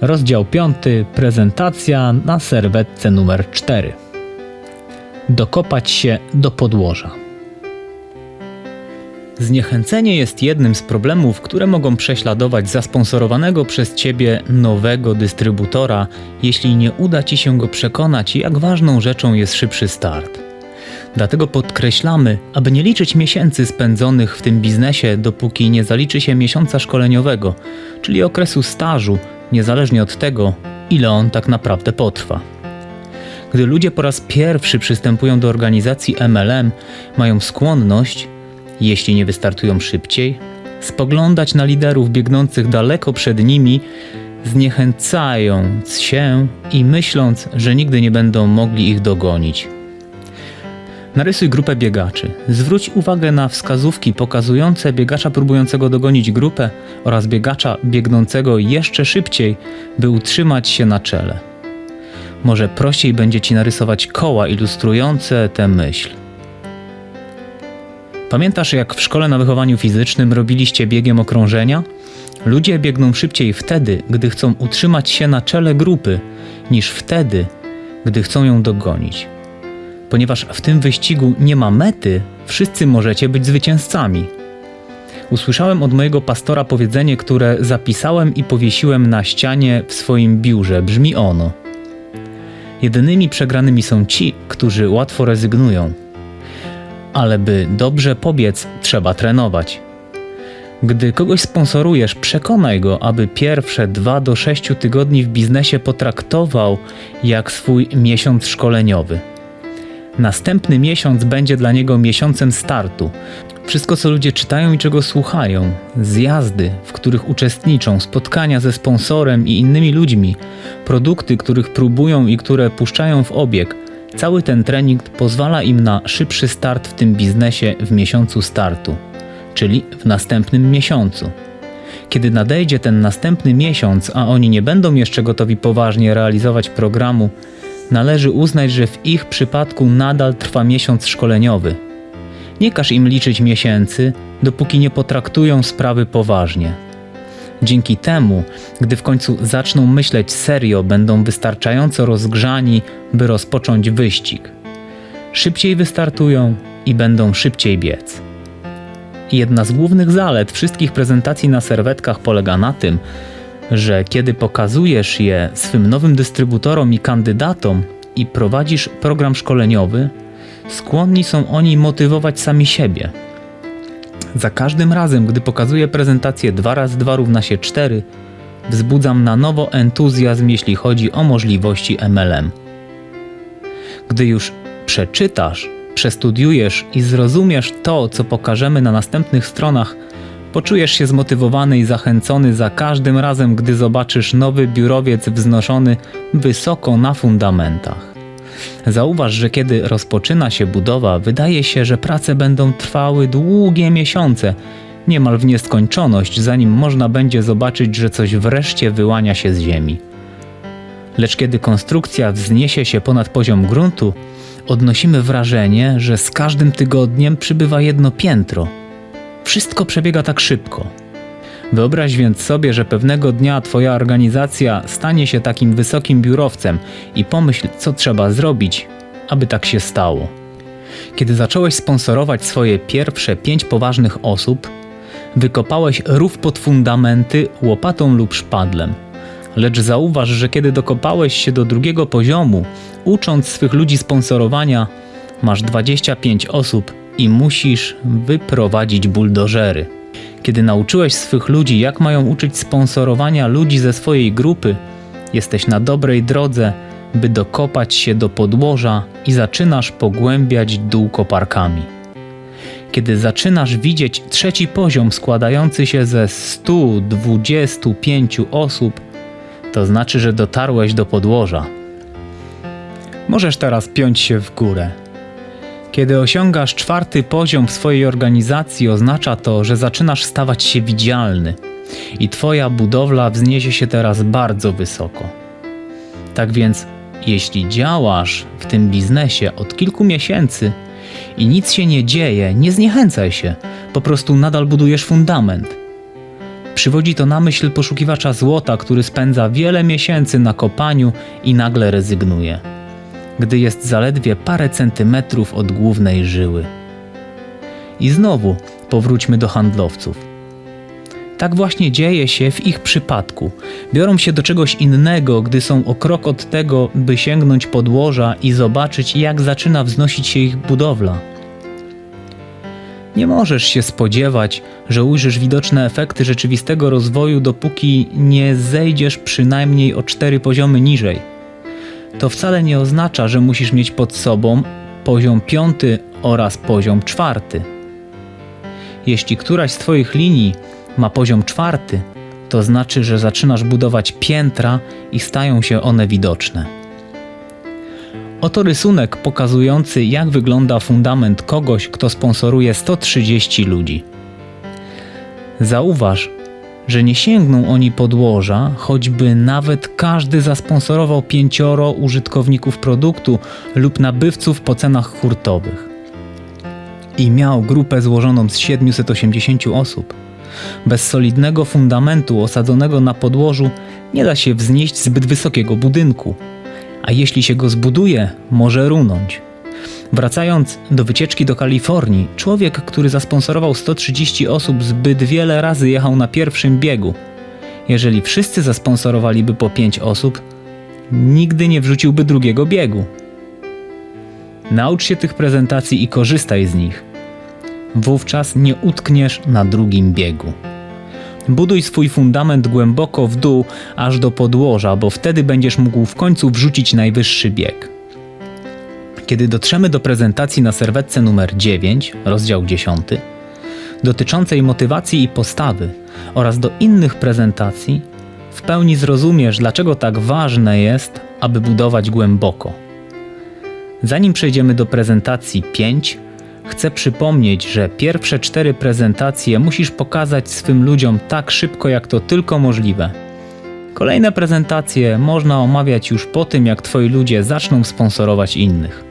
Rozdział 5. Prezentacja na serwetce numer 4. Dokopać się do podłoża. Zniechęcenie jest jednym z problemów, które mogą prześladować zasponsorowanego przez Ciebie nowego dystrybutora, jeśli nie uda Ci się go przekonać, jak ważną rzeczą jest szybszy start. Dlatego podkreślamy, aby nie liczyć miesięcy spędzonych w tym biznesie, dopóki nie zaliczy się miesiąca szkoleniowego, czyli okresu stażu, niezależnie od tego, ile on tak naprawdę potrwa. Gdy ludzie po raz pierwszy przystępują do organizacji MLM, mają skłonność, jeśli nie wystartują szybciej, spoglądać na liderów biegnących daleko przed nimi, zniechęcając się i myśląc, że nigdy nie będą mogli ich dogonić. Narysuj grupę biegaczy. Zwróć uwagę na wskazówki pokazujące biegacza próbującego dogonić grupę oraz biegacza biegnącego jeszcze szybciej, by utrzymać się na czele. Może prościej będzie ci narysować koła ilustrujące tę myśl. Pamiętasz, jak w szkole na wychowaniu fizycznym robiliście biegiem okrążenia? Ludzie biegną szybciej wtedy, gdy chcą utrzymać się na czele grupy, niż wtedy, gdy chcą ją dogonić. Ponieważ w tym wyścigu nie ma mety, wszyscy możecie być zwycięzcami. Usłyszałem od mojego pastora powiedzenie, które zapisałem i powiesiłem na ścianie w swoim biurze. Brzmi ono: Jedynymi przegranymi są ci, którzy łatwo rezygnują. Ale by dobrze pobiec, trzeba trenować. Gdy kogoś sponsorujesz, przekonaj go, aby pierwsze 2 do 6 tygodni w biznesie potraktował jak swój miesiąc szkoleniowy. Następny miesiąc będzie dla niego miesiącem startu. Wszystko, co ludzie czytają i czego słuchają, zjazdy, w których uczestniczą, spotkania ze sponsorem i innymi ludźmi, produkty, których próbują i które puszczają w obieg, cały ten trening pozwala im na szybszy start w tym biznesie w miesiącu startu, czyli w następnym miesiącu. Kiedy nadejdzie ten następny miesiąc, a oni nie będą jeszcze gotowi poważnie realizować programu, należy uznać, że w ich przypadku nadal trwa miesiąc szkoleniowy. Nie każ im liczyć miesięcy, dopóki nie potraktują sprawy poważnie. Dzięki temu, gdy w końcu zaczną myśleć serio, będą wystarczająco rozgrzani, by rozpocząć wyścig. Szybciej wystartują i będą szybciej biec. Jedna z głównych zalet wszystkich prezentacji na serwetkach polega na tym, że kiedy pokazujesz je swym nowym dystrybutorom i kandydatom i prowadzisz program szkoleniowy, skłonni są oni motywować sami siebie. Za każdym razem, gdy pokazuję prezentację 2 razy 2 równa się 4, wzbudzam na nowo entuzjazm, jeśli chodzi o możliwości MLM. Gdy już przeczytasz, przestudiujesz i zrozumiesz to, co pokażemy na następnych stronach, Poczujesz się zmotywowany i zachęcony za każdym razem, gdy zobaczysz nowy biurowiec wznoszony wysoko na fundamentach. Zauważ, że kiedy rozpoczyna się budowa, wydaje się, że prace będą trwały długie miesiące, niemal w nieskończoność, zanim można będzie zobaczyć, że coś wreszcie wyłania się z ziemi. Lecz kiedy konstrukcja wzniesie się ponad poziom gruntu, odnosimy wrażenie, że z każdym tygodniem przybywa jedno piętro – wszystko przebiega tak szybko. Wyobraź więc sobie, że pewnego dnia Twoja organizacja stanie się takim wysokim biurowcem i pomyśl, co trzeba zrobić, aby tak się stało. Kiedy zacząłeś sponsorować swoje pierwsze pięć poważnych osób, wykopałeś rów pod fundamenty łopatą lub szpadlem. Lecz zauważ, że kiedy dokopałeś się do drugiego poziomu, ucząc swych ludzi sponsorowania, masz 25 osób i musisz wyprowadzić buldożery. Kiedy nauczyłeś swych ludzi, jak mają uczyć sponsorowania ludzi ze swojej grupy, jesteś na dobrej drodze, by dokopać się do podłoża i zaczynasz pogłębiać dół koparkami. Kiedy zaczynasz widzieć trzeci poziom składający się ze 125 osób, to znaczy, że dotarłeś do podłoża. Możesz teraz piąć się w górę. Kiedy osiągasz czwarty poziom w swojej organizacji, oznacza to, że zaczynasz stawać się widzialny i Twoja budowla wzniesie się teraz bardzo wysoko. Tak więc, jeśli działasz w tym biznesie od kilku miesięcy i nic się nie dzieje, nie zniechęcaj się, po prostu nadal budujesz fundament. Przywodzi to na myśl poszukiwacza złota, który spędza wiele miesięcy na kopaniu i nagle rezygnuje, gdy jest zaledwie parę centymetrów od głównej żyły. I znowu powróćmy do handlowców. Tak właśnie dzieje się w ich przypadku. Biorą się do czegoś innego, gdy są o krok od tego, by sięgnąć podłoża i zobaczyć, jak zaczyna wznosić się ich budowla. Nie możesz się spodziewać, że ujrzysz widoczne efekty rzeczywistego rozwoju, dopóki nie zejdziesz przynajmniej o cztery poziomy niżej. To wcale nie oznacza, że musisz mieć pod sobą poziom piąty oraz poziom czwarty. Jeśli któraś z Twoich linii ma poziom czwarty, to znaczy, że zaczynasz budować piętra i stają się one widoczne. Oto rysunek pokazujący, jak wygląda fundament kogoś, kto sponsoruje 130 ludzi. Zauważ, że nie sięgną oni podłoża, choćby nawet każdy zasponsorował pięcioro użytkowników produktu lub nabywców po cenach hurtowych. I miał grupę złożoną z 780 osób. Bez solidnego fundamentu osadzonego na podłożu nie da się wznieść zbyt wysokiego budynku, a jeśli się go zbuduje, może runąć. Wracając do wycieczki do Kalifornii, człowiek, który zasponsorował 130 osób, zbyt wiele razy jechał na pierwszym biegu. Jeżeli wszyscy zasponsorowaliby po 5 osób, nigdy nie wrzuciłby drugiego biegu. Naucz się tych prezentacji i korzystaj z nich wówczas nie utkniesz na drugim biegu. Buduj swój fundament głęboko w dół, aż do podłoża, bo wtedy będziesz mógł w końcu wrzucić najwyższy bieg. Kiedy dotrzemy do prezentacji na serwetce numer 9, rozdział 10, dotyczącej motywacji i postawy oraz do innych prezentacji, w pełni zrozumiesz, dlaczego tak ważne jest, aby budować głęboko. Zanim przejdziemy do prezentacji 5, Chcę przypomnieć, że pierwsze cztery prezentacje musisz pokazać swym ludziom tak szybko, jak to tylko możliwe. Kolejne prezentacje można omawiać już po tym, jak Twoi ludzie zaczną sponsorować innych.